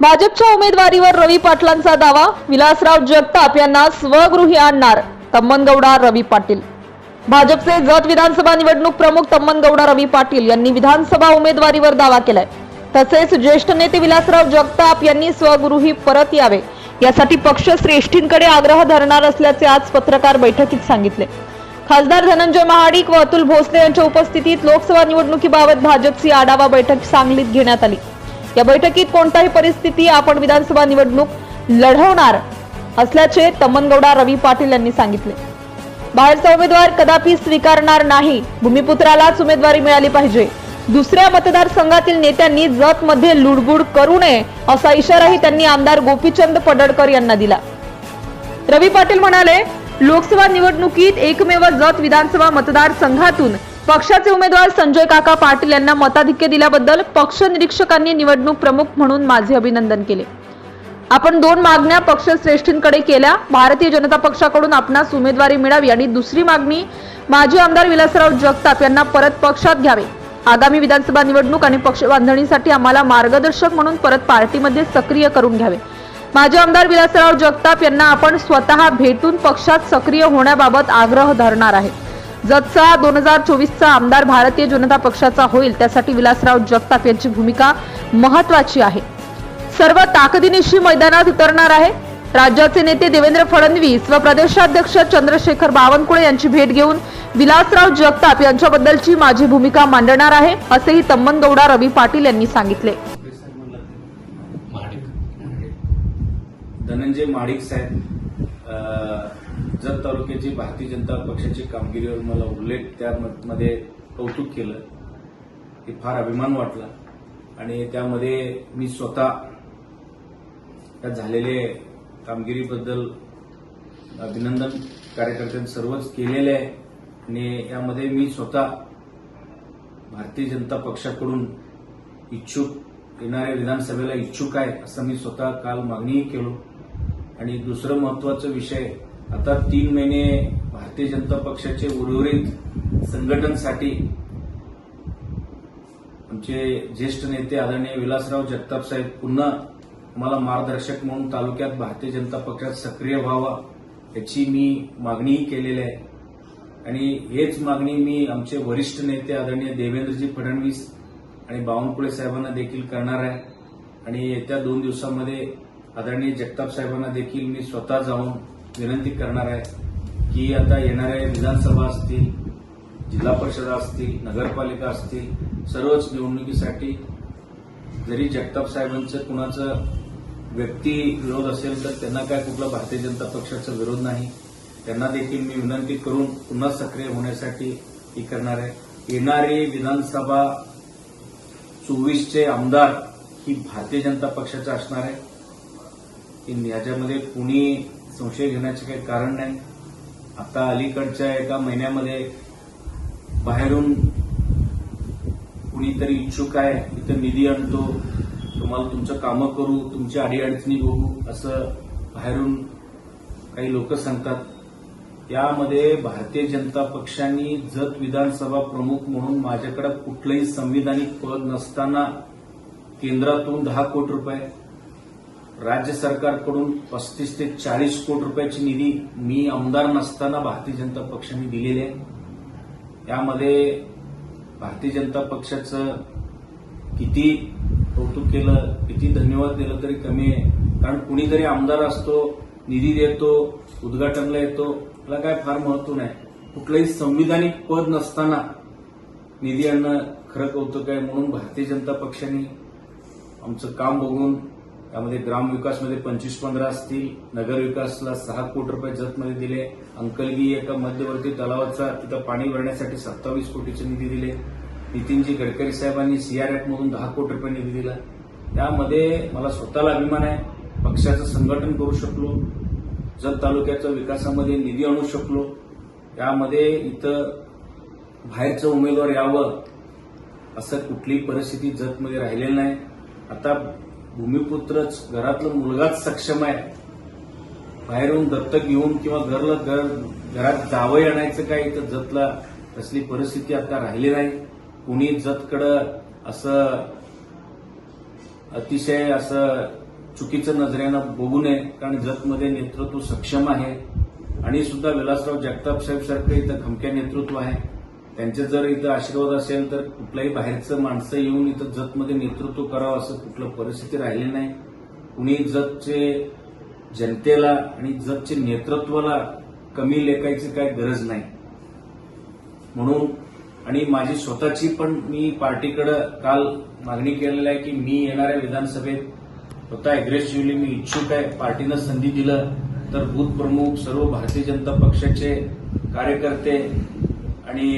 भाजपच्या उमेदवारीवर रवी पाटलांचा दावा. विलासराव जगताप यांना स्वगृही आणणार तम्मनगौडा रवी पाटील. भाजपचे जत विधानसभा निवडणूक प्रमुख तम्मनगौडा रवी पाटील यांनी विधानसभा उमेदवारीवर दावा केलाय. तसेच ज्येष्ठ नेते विलासराव जगताप यांनी स्वगृही परत यावे. यासाठी पक्ष श्रेष्ठींकडे आग्रह धरणार असल्याचे आज पत्रकार बैठकीत सांगितले. खासदार धनंजय महाडिक व अतुल भोसले यांच्या उपस्थितीत लोकसभा निवडणुकीबाबत भाजपची आढावा बैठक सांगलीत घेण्यात आली. या बैठकीत कोणताही परिस्थिती आपण विधानसभा निवडणूक लढवणार असल्याचे तमनगौडा रवी पाटील यांनी सांगितले. बाहेरचा उमेदवार कदापि स्वीकारणार नाही. भूमिपुत्रालाच उमेदवारी मिळाली पाहिजे. दुसऱ्या मतदारसंघातील नेत्यांनी जतमध्ये लुडबुड करू नये असा इशाराही त्यांनी आमदार गोपीचंद पडळकर यांना दिला. रवी पाटील म्हणाले लोकसभा निवडणुकीत एकमेव जत विधानसभा मतदारसंघातून पक्षाचे उमेदवार संजय काका पाटील यांना मताधिक्य दिल्याबद्दल पक्ष निरीक्षकांनी निवडणूक प्रमुख म्हणून माझे अभिनंदन केले. आपण दोन मागण्या पक्षश्रेष्ठींकडे केल्या. भारतीय जनता पक्षाकडून आपणास उमेदवारी मिळावी आणि दुसरी मागणी माजी आमदार विलासराव जगताप यांना परत पक्षात घ्यावे. आगामी विधानसभा निवडणूक आणि पक्ष बांधणीसाठी आम्हाला मार्गदर्शक म्हणून परत पार्टीमध्ये सक्रिय करून घ्यावे. माजी आमदार विलासराव जगताप यांना आपण स्वतः भेटून पक्षात सक्रिय होण्याबाबत आग्रह धरणार आहे. जतचा दोन हजार चोवीसचा आमदार भारतीय जनता पक्षाचा होईल त्यासाठी विलासराव जगताप यांची भूमिका महत्वाची आहे. सर्व ताकदीनिशी मैदानात उतरणार आहे. राज्याचे नेते देवेंद्र फडणवीस व प्रदेशाध्यक्ष चंद्रशेखर बावनकुळे यांची भेट घेऊन विलासराव जगताप यांच्याबद्दलची माझी भूमिका मांडणार आहे असेही तम्मनगौडा रवी पाटील यांनी सांगितले. धनंजय माडिक साहेब जत तालुक्याची भारतीय जनता पक्षाची कामगिरीवर मला उल्लेख त्यामध्ये कौतुक केलं. हे फार अभिमान वाटला. आणि त्यामध्ये मी स्वतः त्या झालेले कामगिरीबद्दल अभिनंदन कार्यकर्त्यांनी सर्वच केलेले आहे. आणि यामध्ये मी स्वतः भारतीय जनता पक्षाकडून इच्छुक येणाऱ्या विधानसभेला इच्छुक आहे असं मी स्वतः काल मागणीही केलो. आणि दुसरं महत्वाचं विषय आता तीन महिने भारतीय जनता पक्षाचे उर्वरित संघटनसाठी आमचे ज्येष्ठ नेते आदरणीय विलासराव जगताप साहेब पुन्हा मला मार्गदर्शक म्हणून तालुक्यात भारतीय जनता पक्षात सक्रिय व्हावा याची मी मागणीही केलेली आहे. आणि हेच मागणी मी आमचे वरिष्ठ नेते आदरणीय देवेंद्रजी फडणवीस आणि बावनकुळे साहेबांना देखील करणार आहे. आणि येत्या दोन दिवसामध्ये आदरणीय जगताप साहेबांना देखील मी स्वतः जाऊन विनंती करणार आहे की आता येणाऱ्या विधानसभा असतील जिल्हा परिषदा असतील नगरपालिका असतील सर्वच निवडणुकीसाठी जरी जगताप साहेबांचं कुणाचं व्यक्ती विरोध असेल तर त्यांना काय कुठला भारतीय जनता पक्षाचा विरोध नाही. त्यांना देखील मी विनंती करून पुन्हा सक्रिय होण्यासाठी ही करणार आहे. येणारी विधानसभा चोवीसचे आमदार ही भारतीय जनता पक्षाचं असणार आहे. की याच्यामध्ये कुणी संशय घेण्याचे काही कारण नाही. आता अलीकडच्या एका महिन्यामध्ये बाहेरून कुणीतरी इच्छुक आहे इथं निधी आणतो तुम्हाला तुमचं कामं करू तुमची अडीअडचणी बघू असं बाहेरून काही लोक सांगतात. यामध्ये भारतीय जनता पक्षाने जत विधानसभा प्रमुख म्हणून माझ्याकडे कुठलंही संविधानिक पद नसताना केंद्रातून दहा कोटी रुपये राज्य सरकारकडून पस्तीस ते चाळीस कोटी रुपयाची निधी मी आमदार नसताना भारतीय जनता पक्षाने दिलेली आहे. यामध्ये भारतीय जनता पक्षाचं किती कौतुक केलं किती धन्यवाद दिलं तरी कमी आहे. कारण कुणीतरी आमदार असतो निधी देतो उद्घाटनला येतो त्याला काय फार महत्त्व नाही. कुठलंही संविधानिक पद नसताना निधी आणणं खरं कौतुक आहे म्हणून भारतीय जनता पक्षाने आमचं काम बघून त्यामध्ये ग्रामविकासमध्ये पंचवीस पंधरा असतील नगरविकासला सहा कोटी रुपये जतमध्ये दिले अंकलगी एका मध्यवर्ती तलावाचा तिथं पाणी भरण्यासाठी सत्तावीस कोटीचे निधी दिले नितीनजी गडकरी साहेबांनी सीआरएफमधून दहा कोटी रुपये निधी दिला. त्यामध्ये मला स्वतःला अभिमान आहे पक्षाचं संघटन करू शकलो जत तालुक्याच्या विकासामध्ये निधी आणू शकलो त्यामध्ये इथं बाहेरचं उमेदवार यावं असं कुठलीही परिस्थिती जतमध्ये राहिलेली नाही. आता भूमिपुत्रच घरातलं मुलगाच सक्षम आहे. बाहेरून दत्तक घेऊन किंवा घरला घर घरात जावं आणायचं काय तर जतला तसली परिस्थिती आता राहिली नाही. कुणी जतकडं असं अतिशय असं चुकीचं नजरेनं बघू नये कारण जतमध्ये नेतृत्व सक्षम आहे. आणि सुद्धा विलासराव जगताप साहेब सारखं इथं खमक्या नेतृत्व आहे. त्यांचे जर इथं आशीर्वाद असेल तर कुठल्याही बाहेरचं माणसं येऊन इथं जतमध्ये नेतृत्व करावं असं कुठलं परिस्थिती राहिली नाही. कुणी जतचे जनतेला आणि जतचे नेतृत्वाला कमी लेखायची काय गरज नाही. म्हणून आणि माझी स्वतःची पण मी पार्टीकडे काल मागणी केलेली आहे की मी येणाऱ्या विधानसभेत स्वतः अग्रेसिव्हली मी इच्छुक आहे पार्टीनं संधी दिलं तर बूथ प्रमुख सर्व भारतीय जनता पक्षाचे कार्यकर्ते आणि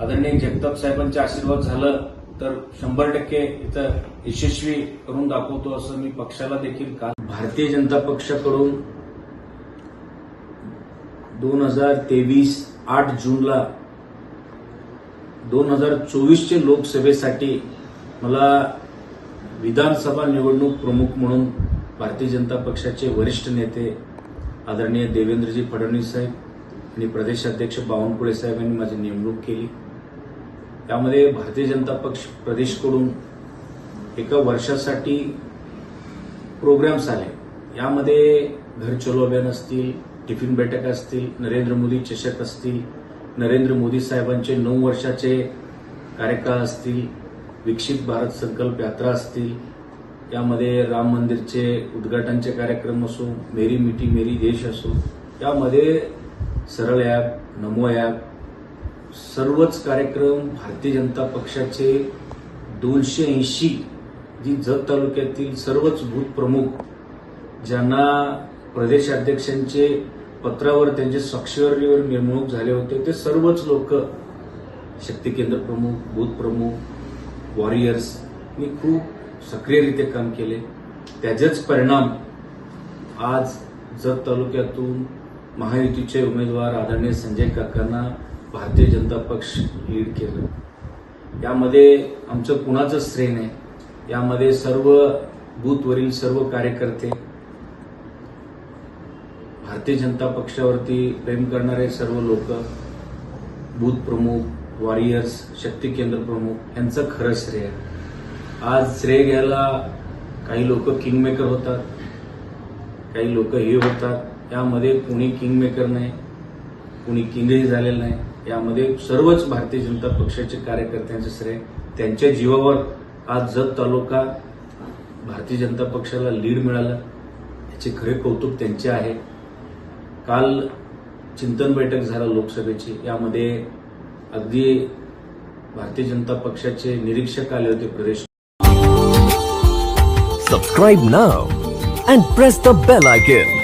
आदरणीय जगताप साहेबांचे आशीर्वाद झालं तर शंभर टक्के इथं यशस्वी करून दाखवतो असं मी पक्षाला देखील काल भारतीय जनता पक्षाकडून दोन हजार तेवीस आठ जूनला दोन हजार चोवीसचे लोकसभेसाठी मला विधानसभा निवडणूक प्रमुख म्हणून भारतीय जनता पक्षाचे वरिष्ठ नेते आदरणीय देवेंद्रजी फडणवीस साहेब आणि प्रदेशाध्यक्ष बावनकुळे साहेब यांनी माझी नेमणूक केली. त्यामध्ये भारतीय जनता पक्ष प्रदेशकडून एका वर्षासाठी प्रोग्राम्स आले यामध्ये घर चलो अभियान असतील टिफिन बैठक असतील नरेंद्र मोदी चषक असतील नरेंद्र मोदी साहेबांचे नऊ वर्षाचे कार्यकाळ असतील विकसित भारत संकल्प यात्रा असतील यामध्ये राम मंदिरचे उद्घाटनचे कार्यक्रम असो मेरी मिठी मेरी देश असो यामध्ये सरळ ॲप नमो ॲप सर्वच कार्यक्रम भारतीय जनता पक्षाचे दोनशे ऐंशी जी जत तालुक्यातील सर्वच भूत प्रमुख ज्यांना प्रदेशाध्यक्षांचे पत्रावर त्यांचे स्वाक्षरीवर नेमणूक झाले होते ते सर्वच लोक शक्ती केंद्र प्रमुख बूथ प्रमुख वॉरियर्स मी खूप सक्रियरित्या काम केले. त्याचेच परिणाम आज जत तालुक्यातून महायुतीचे उमेदवार आदरणीय संजय काकांना भारतीय जनता पक्ष लीड केलं. यामध्ये आमचं कुणाचं श्रेय नाही? यामध्ये सर्व बूथवरील सर्व कार्यकर्ते भारतीय जनता पक्षावरती प्रेम करणारे सर्व लोक बूथ प्रमुख वॉरियर्स शक्ती केंद्र प्रमुख यांचं खरं श्रेय. आहे. आज श्रेय घ्यायला काही लोक किंगमेकर होतात काही लोक हे होतात. यामध्ये कुणी किंगमेकर नाही कुणी किंगही झालेलं नाही. यामध्ये सर्वच भारतीय जनता पक्षाचे कार्यकर्त्यांचे श्रेय त्यांच्या जीवावर. आज जत तालुका भारतीय जनता पक्षाला लीड मिळालं. याचे खरे कौतुक त्यांचे आहे. काल चिंतन बैठक झाला लोकसभेची. यामध्ये अगदी भारतीय जनता पक्षाचे निरीक्षक आले होते प्रदेश. Subscribe now and press the bell icon.